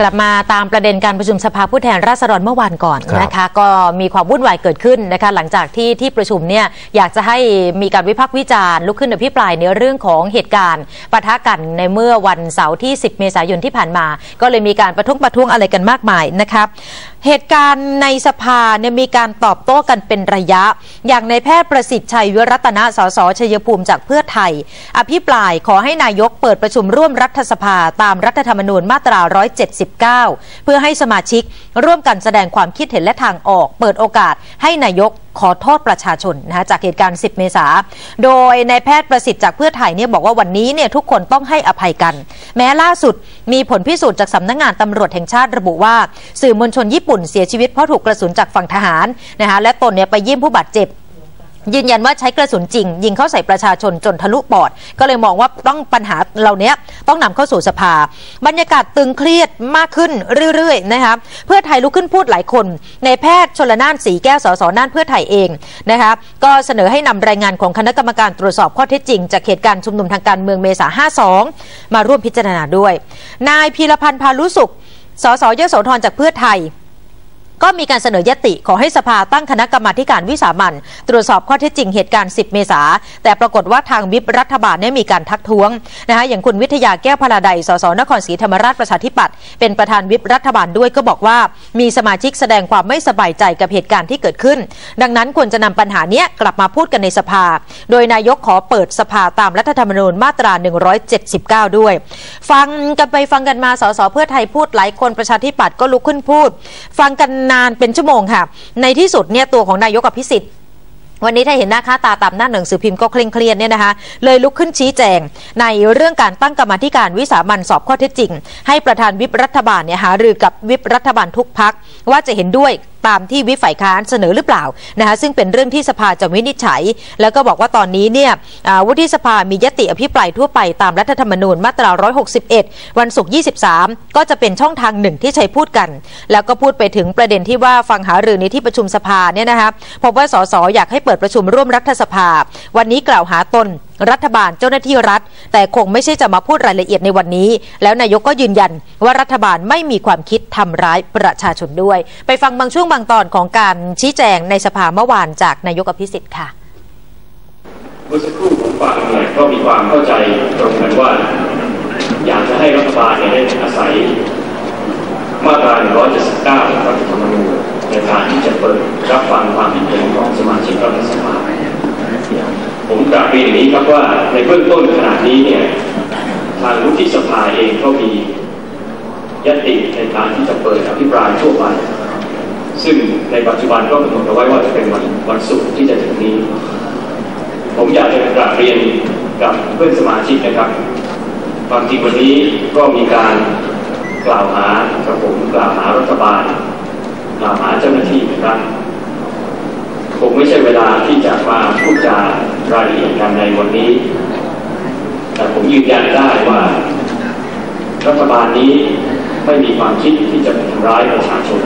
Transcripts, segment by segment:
กลับมาตามประเด็นการประชุมสภาผู้แทนราษฎรเมื่อวานก่อนครับนะคะ ก็มีความวุ่นวายเกิดขึ้นนะคะ หลังจากที่ที่ประชุมเนี่ยอยากจะให้มีการวิพากษ์วิจารณ์ลุกขึ้นอภิปรายในเรื่องของเหตุการณ์ปะทะกันในเมื่อวันเสาร์ที่ 10 เมษายนที่ผ่านมา ก็เลยมีการประท้วงประท้วงอะไรกันมากมายนะครับ เหตุการณ์ในสภาเนี่ยมีการตอบโต้กันเป็นระยะ อย่างในแพทย์ประสิทธิ์ชัยวิรัตนะสสชัยภูมิจากเพื่อไทย อภิปรายขอให้นายกเปิดประชุมร่วมรัฐสภาตามรัฐธรรมนูญมาตรา 179 เพื่อให้สมาชิกร่วมกันแสดงความคิดเห็นและทางออก เปิดโอกาสให้นายก ขอโทษประชาชนนะคะจากเหตุการณ์ 10 เมษา โดยนายแพทย์ประสิทธิ์จากเพื่อไทยเนี่ยบอกว่าวันนี้เนี่ยทุกคนต้องให้อภัยกัน แม้ล่าสุดมีผลพิสูจน์จากสำนักงงานตำรวจแห่งชาติระบุว่า สื่อมวลชนญี่ปุ่นเสียชีวิตเพราะถูกกระสุนจากฝั่งทหารนะคะและตนเนี่ยไปเยี่ยมผู้บาดเจ็บ ยืนยันว่าใช้กระสุนจริง ยิงเข้าใส่ประชาชนจนทะลุปอด ก็เลยมองว่าต้องปัญหาเหล่านี้ต้องนำเข้าสู่สภา บรรยากาศตึงเครียดมากขึ้นเรื่อยๆนะคะเพื่อไทยลุกขึ้นพูดหลายคน ในแพทย์ชลนานสีแก้วสสน่านเพื่อไทยเองนะคะก็เสนอให้นำรายงานของคณะกรรมการตรวจสอบข้อเท็จจริง จากเหตุการณ์ชุมนุมทางการเมืองเมษา52 มาร่วมพิจารณาด้วย นายพีรพันธ์พาลุสุขสสยโสธรจากเพื่อไทย ก็มีการเสนอยติขอให้สภาตั้งคณะกรรมาการวิสามันตรวจสอบข้อเท็จจริงเหตุการณ์ 10 เมษา แต่ปรากฏว่าทางวิปรัฐบาลเนี่ยมีการทักท้วงนะคะอย่างคุณวิทยาแก้วพลาไดสสนครศรีธรรมราชประชาธิปัตย์เป็นประธานวิปรัฐบาลด้วยก็บอกว่า มีสมาชิกแสดงความไม่สบายใจกับเหตุการณ์ที่เกิดขึ้น ดังนั้นควรจะนำปัญหาเนี้ยกลับมาพูดกันในสภา โดยนายกขอเปิดสภาตามรัฐธรรมนูญมาตรา 179 ด้วย ฟังกันไปฟังกันมาสสเพื่อไทยพูดหลายคนประชาธิปัตย์ก็ลุกขึ้นพูด ฟังกันนานเป็นชั่วโมงค่ะ ในที่สุดเนี่ยตัวของนายกับพิสิทธิ์วันนี้ถ้าเห็นหน้าค่าตาตามหน้าหนังสือพิมพ์ก็เคร่งเครียดเนี่ยนะคะ เลยลุกขึ้นชี้แจง ในเรื่องการตั้งกรรมธิการวิสามันสอบข้อเท็จจริง ให้ประธานวิปรัฐบาลเนี่ยหารือกับวิปรัฐบาลทุกพักว่าจะเห็นด้วย ตามที่วิฝ่ายค้านเสนอหรือเปล่านะคะซึ่งเป็นเรื่องที่สภาจะวินิจฉัย แล้วก็บอกว่าตอนนี้เนี่ยวุฒิสภามียติอภิปรายทั่วไปตามรัฐธรรมนูญมาตรา 161 วันศุกร์ 23 ก็จะเป็นช่องทางหนึ่งที่ใช้พูดกัน แล้วก็พูดไปถึงประเด็นที่ว่าฟังหารือในที่ประชุมสภาเนี่ยนะคะพบว่าสสอยากให้เปิดประชุมร่วมรัฐสภา วันนี้กล่าวหาตนรัฐบาลเจ้าหน้าที่รัฐ แต่คงไม่ใช่จะมาพูดรายละเอียดในวันนี้ แล้วนายกก็ยืนยันว่ารัฐบาลไม่มีความคิดทำร้ายประชาชนด้วย ไปฟังบางช่วงบางตอนของการชี้แจงในสภาเมื่อวานจากนายกอภิสิทธิ์ค่ะเมื่อสักครู่ผมฟังเนี่ยก็มีความเข้าใจตรงกันว่า อยากจะให้รัฐบาลเนี่ยได้อาศัย มาตรา 179 รัฐธรรมนูญในการที่จะเปิดรับฟังความคิดเห็นของสมาชิกรัฐสภา กลับเรียนนี้ครับว่าในเบื้องต้นขณะนี้เนี่ยทางวุฒิสภาเองก็มียติในการที่จะเปิดอภิปรายทั่วไป ซึ่งในปัจจุบันก็กำหนดเอาไว้ว่าจะเป็นวันวันศุกร์ที่จะถึงนี้ ผมอยากจะกราบเรียนกับเพื่อนสมาชิกนะครับความจริงวันนี้ก็มีการกล่าวหากับผมกล่าวหารัฐบาลกล่าวหาเจ้าหน้าที่นะครับคงไม่ใช่เวลาที่จะมาพูดจา รายละเอียดกันในวันนี้ แต่ผมยืนยันได้ว่า รัฐบาลนี้ไม่มีความคิดที่จะทำร้ายประชาชน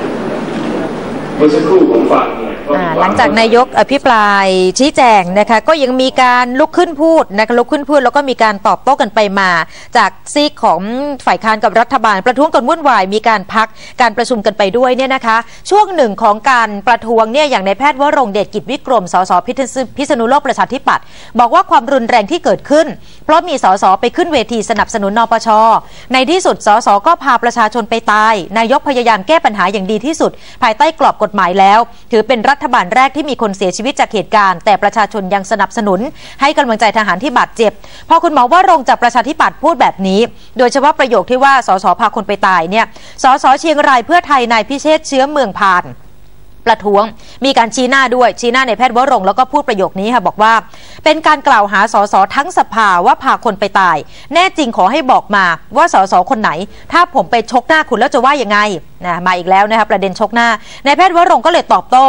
เมื่อสักครู่ผมฟังเนี่ยก็มีอ่าม ลังจากนายกอภิปรายชี้แจงนะคะก็ยังมีการลุกขึ้นพูดนะคะลุกขึ้นพูดแล้วก็มีการตอบโต้กันไปมา จากซีกของฝ่ายค้านกับรัฐบาล ประท้วงกันวุ่นวายมีการพักการประชุมกันไปด้วยเนี่ยนะคะ ช่วงหนึ่งของการประท้วงเนี่ยอย่างในแพทย์วรงเดชกิจวิกรมสสพิษณุโลกประชาธิปัตย์บอกว่าความรุนแรงที่เกิดขึ้น เพราะมีสสไปขึ้นเวทีสนับสนุนนปช ในที่สุดสสก็พาประชาชนไปตาย นายกพยายามแก้ปัญหาอย่างดีที่สุด ภายใต้กรอบกฎหมายแล้ว ถือเป็นรัฐบาลแรกที่มีคนเสียชีวิตจากเหตุการณ์ แต่ประชาชนยังสนับสนุน ให้กำลังใจทหารที่บาดเจ็บ พอคุณหมอว่ารงจากประชาธิปัตย์พูดแบบนี้ โดยเฉพาะประโยคที่ว่าสสพาคนไปตายเนี่ยสสเชียงรายเพื่อไทยนายพิเชษเชื้อเมืองพานประท้วงมีการชี้หน้าด้วยชี้หน้าในแพทย์วรงแล้วก็พูดประโยคนี้ค่ะบอกว่า เป็นการกล่าวหาสสทั้งสภาว่าพาคนไปตาย แน่จริงขอให้บอกมาว่าสสคนไหน ถ้าผมไปชกหน้าคุณแล้วจะว่ายังไงนะมาอีกแล้วนะคะประเด็นชกหน้านายแพทย์วรงค์ก็เลยตอบโต้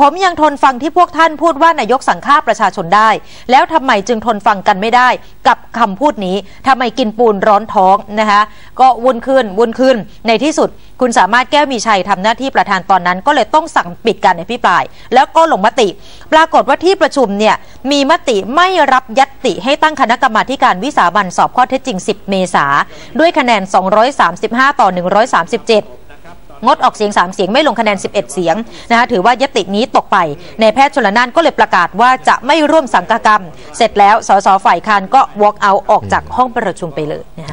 ผมยังทนฟังที่พวกท่านพูดว่านายกสั่งฆ่าประชาชนได้ แล้วทำไมจึงทนฟังกันไม่ได้ กับคำพูดนี้ทำไมกินปูนร้อนท้องนะคะก็วุ่นขึ้นวุ่นขึ้นในที่สุด คุณสามารถแก้วมีชัยทำหน้าที่ประธานตอนนั้น ก็เลยต้องสั่งปิดการอภิปราย แล้วก็ลงมติ ปรากฏว่าที่ประชุมเนี่ยมีมติไม่รับยัตติให้ตั้งคณะกรรมาการวิสามันสอบข้อเท็จจริง 10 เมษาด้วยคะแนน 235 ต่อ 137 งดออกเสียง 3 เสียงไม่ลงคะแนน 11 เสียงนะคะถือว่ายตินี้ตกไปในแพทย์ชลนานก็เลยประกาศว่าจะไม่ร่วมสังกกรรม เสร็จแล้วสสฝ่ายค้านก็ walk out ออกจากห้องประชุมไปเลยนะคะ